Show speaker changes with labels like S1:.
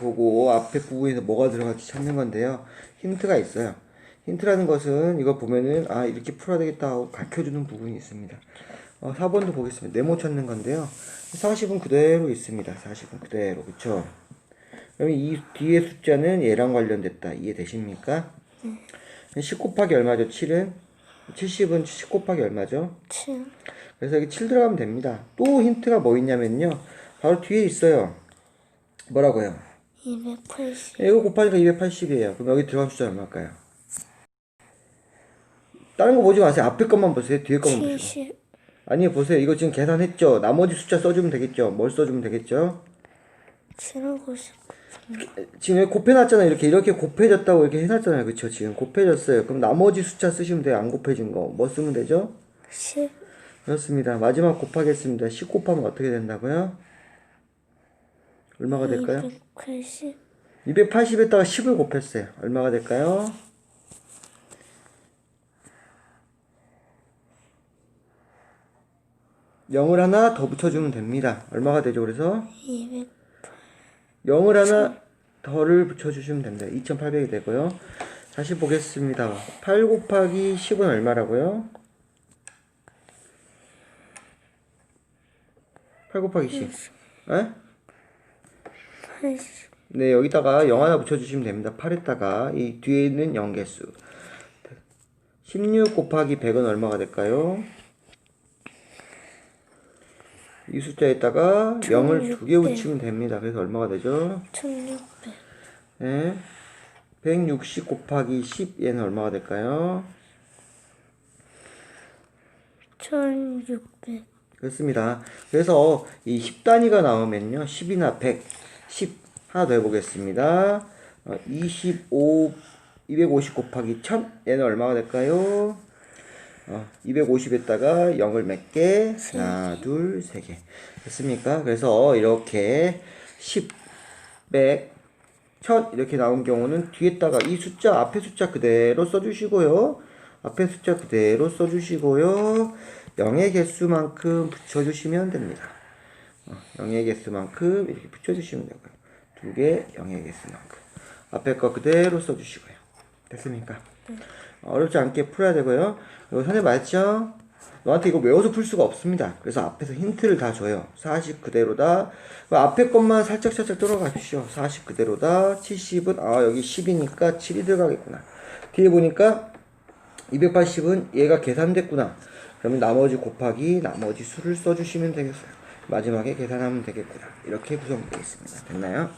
S1: 보고 앞에 부분에서 뭐가 들어갈지 찾는 건데요. 힌트가 있어요. 힌트라는 것은 이거 보면은 아 이렇게 풀어야 되겠다 하고 가르쳐주는 부분이 있습니다. 어, 4번도 보겠습니다. 네모 찾는 건데요. 40은 그대로 있습니다. 40은 그대로 그쵸? 그럼 이 뒤에 숫자는 얘랑 관련됐다. 이해되십니까? 10 곱하기 얼마죠? 7은? 70은 10 곱하기 얼마죠?
S2: 7
S1: 그래서 여기 7 들어가면 됩니다. 또 힌트가 뭐 있냐면요. 바로 뒤에 있어요. 뭐라고요?
S2: 280
S1: 이거 곱하니까 280이에요. 그럼 여기 들어간 숫자 얼마일까요? 다른 거 보지 마세요. 앞에 것만 보세요. 뒤에 것만 보세요.
S2: 70
S1: 아니 보세요. 이거 지금 계산했죠? 나머지 숫자 써주면 되겠죠? 뭘 써주면 되겠죠?
S2: 7하고 10
S1: 지금 여기 곱해놨잖아요. 이렇게 이렇게 곱해졌다고 이렇게 해놨잖아요. 그쵸? 지금 곱해졌어요. 그럼 나머지 숫자 쓰시면 돼요. 안 곱해진 거. 뭐 쓰면 되죠?
S2: 10
S1: 그렇습니다. 마지막 곱하겠습니다. 10 곱하면 어떻게 된다고요? 얼마가 될까요?
S2: 280
S1: 280에다가 10을 곱했어요. 얼마가 될까요? 영을 하나 더 붙여주면 됩니다. 얼마가 되죠? 그래서
S2: 200
S1: 영을 하나 더를 붙여주시면 됩니다. 2800이 되고요. 다시 보겠습니다. 8 곱하기 10은 얼마라고요? 8 곱하기 10. 에?
S2: 80
S1: 네, 여기다가 0 하나 붙여주시면 됩니다. 8에다가 이 뒤에 있는 0개수. 16 곱하기 100은 얼마가 될까요? 이 숫자에다가 0을 두 개 붙이면 됩니다. 그래서 얼마가 되죠?
S2: 1600
S1: 네. 160 곱하기 10 얘는 얼마가 될까요?
S2: 1600
S1: 그렇습니다. 그래서 이 10단위가 나오면요. 10이나 100, 10 하나 더 해보겠습니다. 어, 25, 250 곱하기 1000 얘는 얼마가 될까요? 어, 250에다가 0을 몇 개? 하나, 둘, 세 개. 됐습니까? 그래서 이렇게 10, 100, 1000 이렇게 나온 경우는 뒤에다가 이 숫자 앞에 숫자 그대로 써주시고요. 앞에 숫자 그대로 써주시고요. 0의 개수만큼 붙여주시면 됩니다. 어, 0의 개수만큼 이렇게 붙여주시면 되고요. 두개 0의 개수만큼. 앞에 거 그대로 써주시고요. 됐습니까? 어, 어렵지 않게 풀어야 되고요. 이거 선생님 맞죠? 너한테 이거 외워서 풀 수가 없습니다. 그래서 앞에서 힌트를 다 줘요. 40 그대로다. 그 앞에 것만 살짝 살짝 들어가십시오. 40 그대로다. 70은 아 여기 10이니까 7이 들어가겠구나. 뒤에 보니까 280은 얘가 계산됐구나. 그러면 나머지 곱하기 나머지 수를 써주시면 되겠어요. 마지막에 계산하면 되겠구나. 이렇게 구성되어 있습니다. 됐나요?